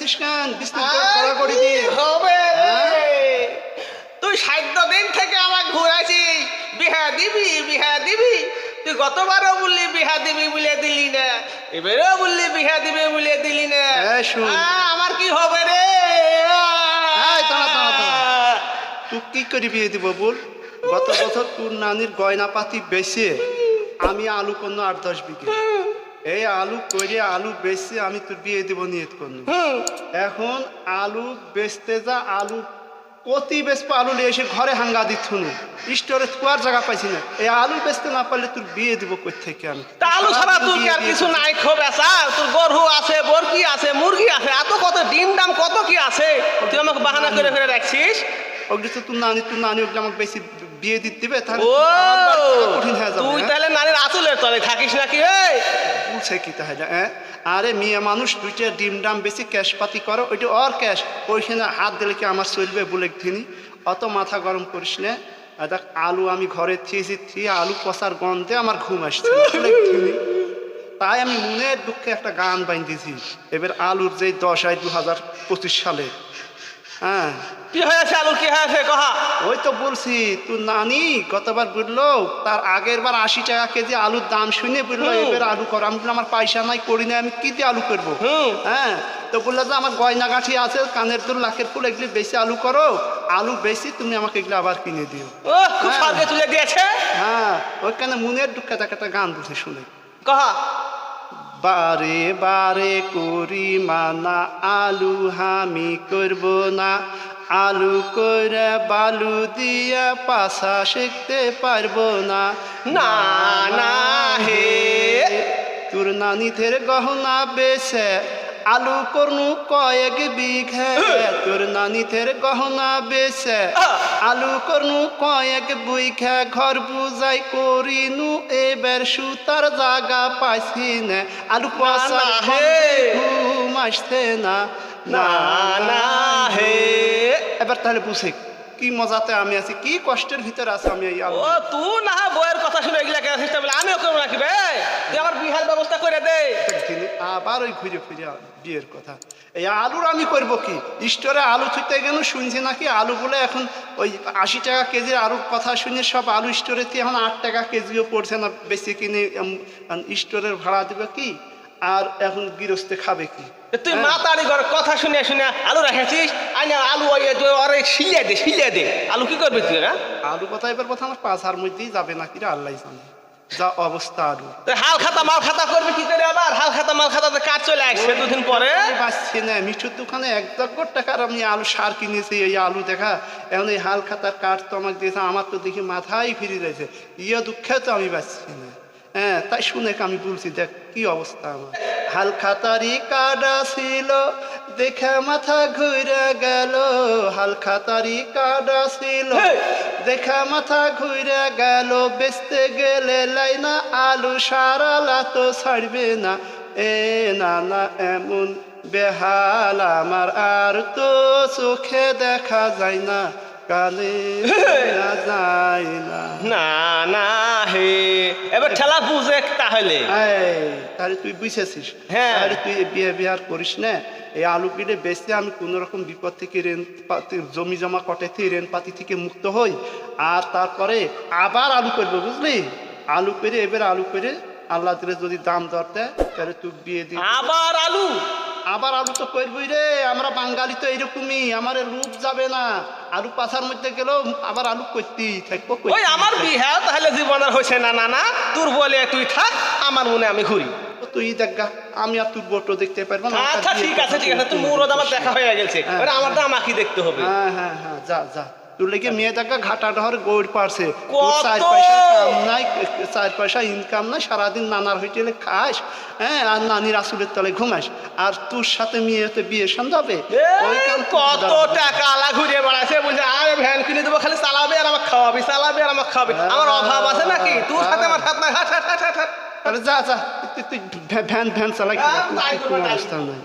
আছিস হবে? হ্যাঁ? তুই সাধ্য দিন থেকে আমার ঘুরাছিস বিহা দিবি বিহা দিবি। তুই গতবারও বললি বিহা দিবি বলে দিলি না। এবারেও বললি বিহা দিবি বলে দিলি না। হ্যাঁ, আমার কি হবে রে? তুই কি করে বিয়ে দিব বল? গত বছর তোর নানির গয়না পাতি বেছে আমি আলু কোনো আট দশ বিঘে। এই আলু করে আলু বেচে আমি তোর বিয়ে দিব নিয়ত করল এখন আলু বেচতে যা আলু প্রতি বেচবো আলু নিয়ে এসে ঘরে হাঙ্গা দিত স্টোরে থুয়ার জায়গা পাইছি না। এই আলু বেচতে না পারলে তোর বিয়ে দিব কই থেকে আমি? তা আলু ছাড়া তোর আর কিছু নাই খো বেচা তোর গরু আছে বরকি আছে মুরগি আছে এত কত ডিম দাম কত কি আছে? তুই আমাকে বাহানা করে করে রাখছিস? ওগুলো তো তোর নানি তোর নানি ওগুলো আমাকে বেশি বিয়ে দিতে দিবে তাহলে ও তো আমার বাড়ি থাকা কঠিন হয়ে যাবে তুই হ্যাঁ? তাহলে তলে থাকিস নাকি? রে বলছে কি তাহলে হ্যাঁ? আরে মেয়ে মানুষ দুইটা ডিম ডাম বেশি ক্যাশ পাতি করো, ওইটা অর ক্যাশ। ওইখানে হাত দিলে কি আমার চলবে বলে দিনি অত মাথা গরম করিস না। দেখ, আলু আমি ঘরে থিয়েছি, থিয়ে আলু কষার গন্ধে আমার ঘুম আসছে তাই আমি মনের দুঃখে একটা গান বাইন্দিছি এবার আলুর যে দশ আয় দু হাজার পঁচিশ সালে। হ্যাঁ। কি হয়েছে আলু? কি হয়েছে? কহা। ওই তো বলছি তুই নানি গতবার বলল তার আগের বার আশি টাকা কেজি আলুর দাম শুনে বলল। এবার আলু করো। আমি আমার পয়সা নাই করি না আমি কি দিয়ে আলু করব? হ্যাঁ তো বলল যে আমার গয়না গাঠি আছে কানের দুল লাখের ফুল এগুলি বেশি আলু করো। আলু বেশি তুমি আমাকে এগুলো আবার কিনে দিও। ও খুব হ্যাঁ। তুলে দিয়েছে। হ্যাঁ ওইখানে মনের দুঃখে একটা গান বলছে শুনে। কহা। বারে বারে করি মানা, আলু হামি করব না। আলু করে বালু দিয়া পাশা শিখতে পারব না। না না, হে। তোর নানিদের গহনা বেছে আলু করনু কয়েক বিঘে তোর নানিদের গহনা বেছে আলু করনু কয়েক বিঘে ঘর বুঝাই করিনু এবার সুতার জাগা পাইছি না। আলু হে। ঘুম আসছে না। না না হে! এবার তাহলে বুঝে কি মজাতে আমি আছি কি কষ্টের ভিতরে আছে আমি ও তুই না বইয়ের কথা শুনে এগুলা আমিও করব নাকি বে? তুই আমার বিহার ব্যবস্থা করে দে। তিনি আবার ওই ঘুরে ফিরে বিয়ের কথা। এই আলুর আমি করব কি? স্টোরে আলু থুইতে গেল শুনছি নাকি আলু বলে এখন ওই আশি টাকা কেজির আলুর কথা শুনে সব আলু স্টোরেতে এখন আট টাকা কেজিও পড়ছে না বেশি কিনে স্টোরের ভাড়া দেবে কি? আর এখন গৃহস্থে খাবে কি? তুই হ্যাঁ। মা তাড়ি ঘর কথা শুনে শুনে আলু রেখেছিস? আইনা আলু ওই যে শিলিয়ে দে শিলিয়ে দে। আলু কি করবে তুই হ্যাঁ? আলু কথা এবার কথা আমার পাঁচার মধ্যেই যাবে নাকি রে আল্লাহ জানে। যা অবস্থা হাল খাতা মাল খাতা করবে কি করে আবার? হাল খাতা মাল খাতাতে কাজ চলে আসবে দুদিন পরে? পাচ্ছি না মিঠুর দোকানে এক লক্ষ টাকার আমি আলু সার কিনেছি এই আলু দেখা। এখন এই হাল খাতার কাঠ তো আমাকে দিয়েছে আমার তো দেখি মাথায় ফিরে রয়েছে। ইয়ে দুঃখে তো আমি বাঁচছি না। হ্যাঁ তাই শুনে আমি বলছি দেখ কি অবস্থা আমার? হাল খাতারই কাটা ছিল দেখে মাথা ঘুরে গেল। হাল খাতারই কাটা ছিল! দেখা মাথা ঘুরে গেল। বেচতে গেলে লাইনা আলু সারালা তো ছাড়বে না। এ না না এমন বেহাল আমার আর তো চোখে দেখা যায় না। শোনা যায় না। না না হে। এবার ঠেলা বুঝে তাহলে তাহলে তুই বুঝেছিস। হ্যাঁ। তাহলে তুই বিয়ে বিহার করিস না। এই আলু কিনে বেচতে আমি কোনো রকম বিপদ থেকে পাতি জমি জমা কটে থেকে ঋণ পাতি থেকে মুক্ত হই। আর তারপরে আবার আলু করব বুঝলি? আলু করে এবার আলু পেরে আল্লাহ দিলে যদি দাম দর দেয় তাহলে তুই বিয়ে দিবি। আবার আলু? করবই রে আমরা বাঙালি তো এইরকমই আমার রূপ যাবে না। আলু পাশার মধ্যে গেলেও আবার আলু করতেই থাকব ওই আমার বিহা তাহলে জীবনের হয়েছে না না না? তোর বলে তুই থাক আমার মনে আমি ঘুরি। তুই দেখা আমি আর তোর বোটো দেখতে পারব না আচ্ছা ঠিক আছে ঠিক আছে তুই তোর মুরদ আমার দেখা হয়ে গেছে আমারটা আমাকে আমার তো আমাকে দেখতে হবে। হ্যাঁ হ্যাঁ হ্যাঁ যা যা। মেয়ে দেখা ঘাটা ডহর গৌড় পারছে। চার পয়সা কাম নাই চার পয়সা ইনকাম নাই সারাদিন নানার হোটেলে খাস হ্যাঁ আর নানির আসুলের তলে ঘুমাস আর তোর সাথে মেয়েতে বিয়ে সন্ধাবে কত টাকা আলা ঘুরে বেড়াচ্ছে বলছে আমি ভ্যান কিনে দেবো খালি চালাবে আর আমাকে খাওয়াবি চালাবে আর আমাকে খাওয়াবি। আমার অভাব আছে নাকি? তোর সাথে আমার হাত নাই হাট হাট হাট হাট হাট। যা যা তুই ভ্যান ভ্যান চালাই অবস্থা নাই।